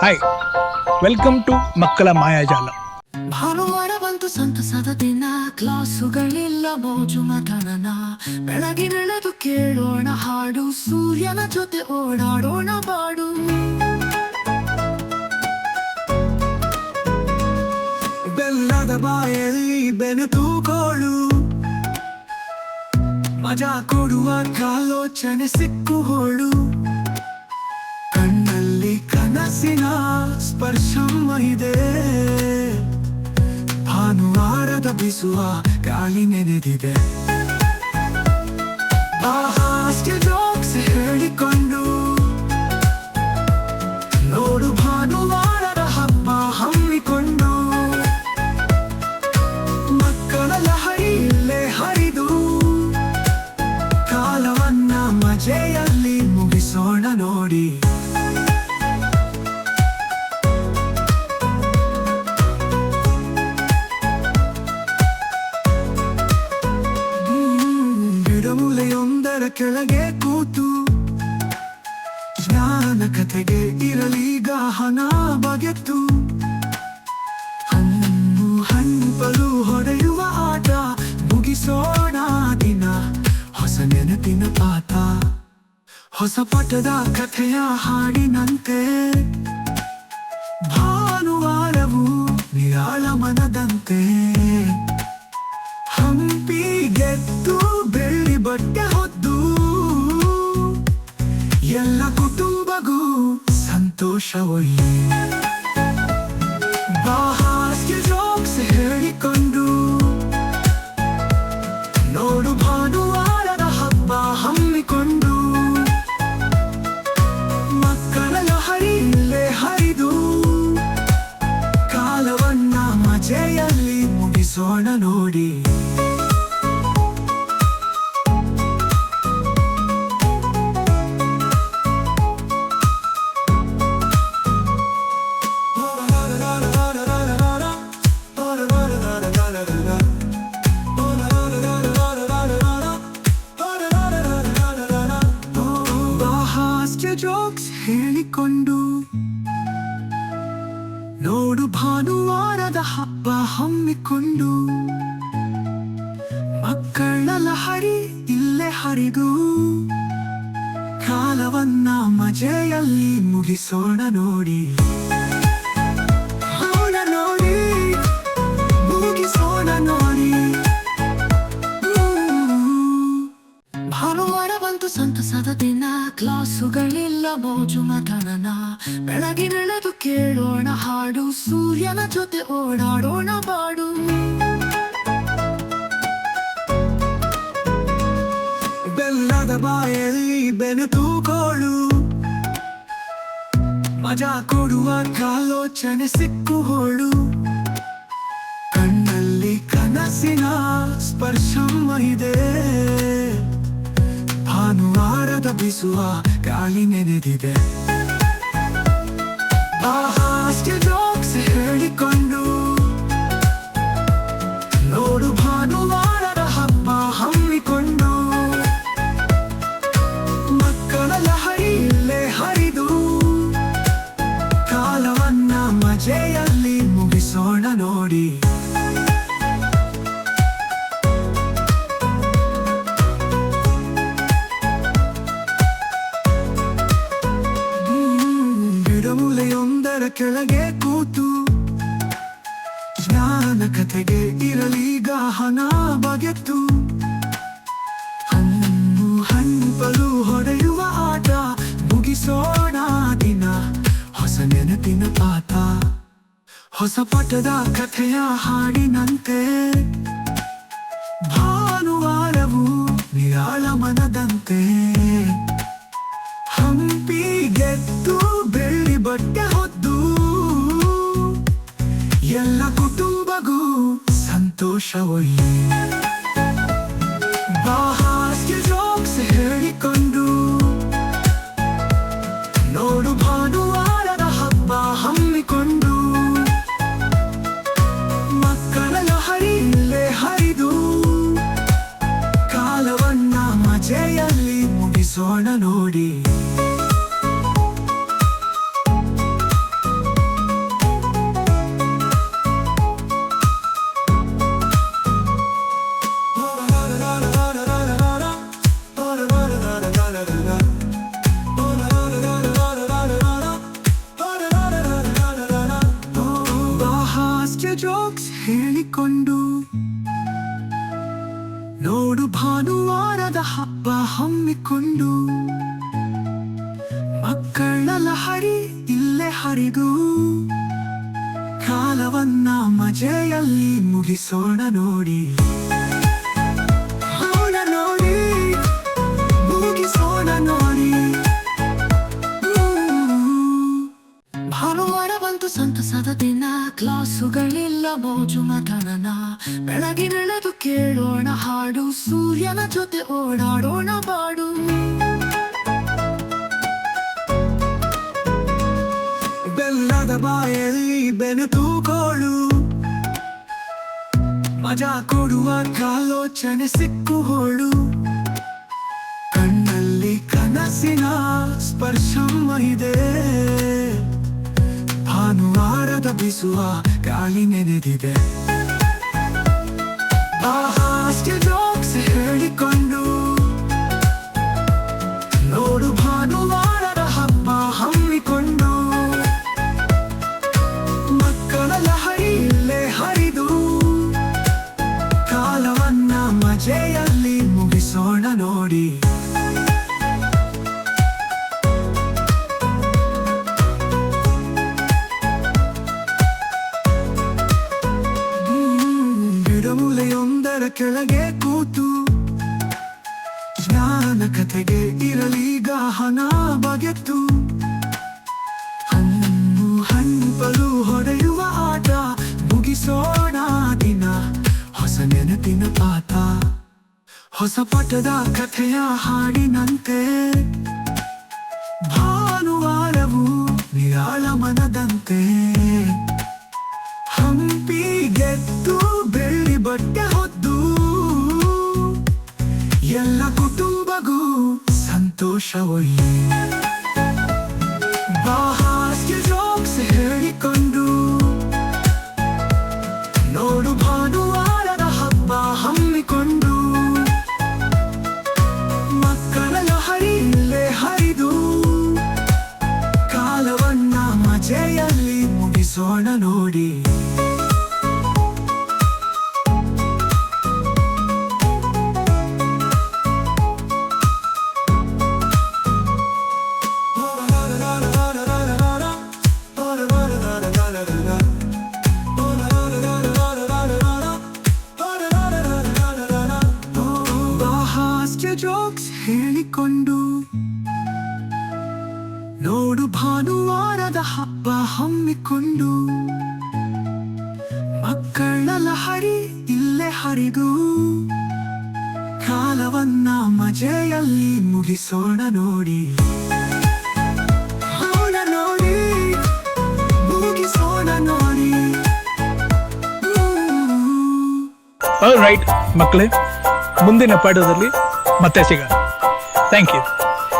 Hi welcome to ಮಕ್ಕಳ ಮಾಯಾಜಾಲ ಭಾನುವಾರ ಬಂತು ಸಂತಸದ ದಿನ, ಕ್ಲಾಸುಗಳಿಲ್ಲ ಮೋಜು ಮತನನ. ಬೆಳಗಿನೆಳೆದು ಕೇಳೋಣ, ಹಾಡು, ಸೂರ್ಯನ ಜೊತೆ ಓಡಾಡೋಣ ಬಾಡು ಬೆಲ್ಲದ ಬಾಯಲ್ಲಿ ಬೆನೆತೂಗೋಳು ಮಜಾ ಕೊಡುವ ಕಾಲೋಚನೆ ಸಿಕ್ಕು ಹೋಳು ಕಣ್ಣಲ್ಲಿ ಕನಸಿನ ಸ್ಪರ್ಶಮ್ಮ ಇದೆ ಭಾನುವಾರದ ಬಿಸುವ ಗಾಳಿ ನೆನೆದಿದೆ ಹಾಸ್ಯ ಜೋಕ್ಸ್ ಕೆಳಗೆ ಕೂತು ಜ್ಞಾನ ಕಥೆಗೆ ಇರಲೀಗ ಹಣ ಬಗೆತ್ತು. ಹಣ್ಣು ಹಂಪಲು ಹೊಡೆಯುವ ಆಟ ಮುಗಿಸೋಣ ದಿನ, ಹೊಸ ನೆನಪಿನ ಪಾತ ಹೊಸ ಪಟದ ಕಥೆಯ ಹಾಡಿನಂತೆ. ಭಾನುವಾರವು ನಿರಾಳ ಮನದಂತೆ ಸಂತೋಷವೊಯ್ಯಿ ಬಾಹಾಸ್ಯ ಜೋಕ್ಸ್ ಹೇಳಿಕೊಂಡು ನೋಡು ಭಾನುವಾರದ ಹೇಳಿಕೊಂಡು ನೋಡು ಭಾನುವಾರದ ಹಬ್ಬ ಹಮ್ಮಿಕೊಂಡು ಮಕ್ಕಳ ಲಹರಿ ಇಲ್ಲೇ ಹರಿದು ಕಾಲವನ್ನ ಮಜೆಯಲ್ಲಿ ಮುಗಿಸೋಣ ನೋಡಿ. ಭಾನುವಾರ ಬಂತು ಸಂತಸದ ದಿನ. ಕ್ಲಾಸುಗಳಿಲ್ಲ ಮೋಜು ಮತನನ. ಬೆಳಗಿನೆಳೆದು ಕೇಳೋಣ, ಹಾಡು, ಸೂರ್ಯನ ಜೊತೆ ಓಡಾಡೋಣ ಬಾಡು ಬೆಲ್ಲದ ಬಾಯಲ್ಲಿ ಬೆನತೂಕೋಳು ಮಜಾ ಕೊಡುವ ಕಾಲೋಚನೆ ಸಿಕ್ಕು ಹೋಳು. ಕಣ್ಣಲ್ಲಿ ಕನಸಿನ ಸ್ಪರ್ಶಮ್ಮ ಭಾನುವಾರದ ಗಾಳಿ ನೆನೆದಿದೆ. ಹೇಳಿಕೊಂಡು, ನೋಡು ಭಾನುವಾರದ ಹಬ್ಬ ಹಮ್ಮಿಕೊಂಡು. ಮಕ್ಕಳ ಲಹರಿ ಇಲ್ಲೇ ಹರಿದು, ಕಾಲವನ್ನ ಮಜೆಯಲ್ಲಿ ಮುಗಿಸೋಣ ನೋಡಿ. ಕೆಳಗೆ ಕೂತು ಜ್ಞಾನ ಕಥೆಗೆ ಇರಲೀಗ ಹಣ ಬಗೆತ್ತು. ಹಣ್ಣು ಹಣ್ಣು ಹೊಡೆಯುವ ಆಟ ಮುಗಿಸೋಣ ದಿನ, ಹೊಸ ನೆನಪಿನ ಪಾಠ. ಹೊಸ ಪಟದ ಕಥೆಯ ಹಾಡಿನಂತೆ. ಭಾನುವಾರವು ನಿರಾಳ ಮನದಂತೆ ಸಂತೋಷವೊಯ್ಯಿ ಬಾಹಾಸ್ಯ ಜೋಕ್ಸ್ ಹೇಳಿಕೊಂಡು, ನೋಡು ಭಾನುವಾರದ ಹಬ್ಬ ಹಮ್ಮಿಕೊಂಡು ಮಕ್ಕಳ ಲಹರಿ ಇಲ್ಲೇ ಹರಿದು, ಕಾಲವನ್ನ ಮಜೆಯಲ್ಲಿ ಮುಗಿಸೋಣ ನೋಡಿ. ಮಕ್ಕಳ ಲಹರಿ ಇಲ್ಲೇ ಹರಿದು. ಕಾಲವನ್ನ ಮಜೆಯಲ್ಲಿ ಮುಗಿಸೋಣ ನೋಡಿ. ಬಂತು ಸಂತಸದ ದಿನ, ಕ್ಲಾಸುಗಳಿಲ್ಲ, ಮೋಜು ಮತನನ ಬೆಳಗಿನೆಳೆದು ಕೇಳೋಣ, ಹಾಡು, ಸೂರ್ಯನ ಜೊತೆ ಓಡಾಡೋಣ ಬಾಡು ಬೆಲ್ಲದ ಬಾಯಲ್ಲಿ ಬೆನತೂಕೋಳು ಮಜಾ ಕೊಡುವ ಕಾಲೋಚನೆ ಸಿಕ್ಕುಹೋಳು ಕಣ್ಣಲ್ಲಿ ಕನಸಿನ ಸ್ಪರ್ಶಮ್ಮ ಇದೆ ಭಾನುವಾರದ ಬಿಸುವ ಗಾಳಿ ನೆನೆದಿದೆ ಹಾಸ್ಯ ಕೆಳಗೆ ಕೂತು ಜ್ಞಾನ ಕಥೆಗೆ ಇರಲೀಗ ಹಣ ಬಗೆತ್ತು. ಹಣ್ಣು ಹಂಪಲು ಹೊಡೆಯುವ ಆಟ ಮುಗಿಸೋಣ ದಿನ, ಹೊಸ ನೆನಪಿನ ಪಾತ ಹೊಸ ಪಟದ ಕಥೆಯ ಹಾಡಿನಂತೆ. ಭಾನುವಾರವು ನಿರಾಳ ಮನದಂತೆ. ಹಂಪಿ ಗೆದ್ದು ಬೆಳ್ಳಿ ಬಟ್ಟೆ ಸಂತೋಷವೊಯ್ಯಿ ಬಾಹಾಸ್ಯ ಜೋಕ್ಸ್ ಹೇಳಿಕೊಂಡು, ನೋಡು ಭಾನುವಾರದ ಹಬ್ಬ ಹಮ್ಮಿಕೊಂಡು, ಮಕ್ಕಳ ಲಹರಿ ಇಲ್ಲೇ ಹರಿದು, ಕಾಲವನ್ನ ಮಜೆಯಲ್ಲಿ ಮುಗಿಸೋಣ ನೋಡಿ. ರೈಟ್ ಮಕ್ಕಳೇ, ಮುಂದಿನ ಪಾಠದಲ್ಲಿ ಮತ್ತೆ ಸಿಗೋಣ. Thank you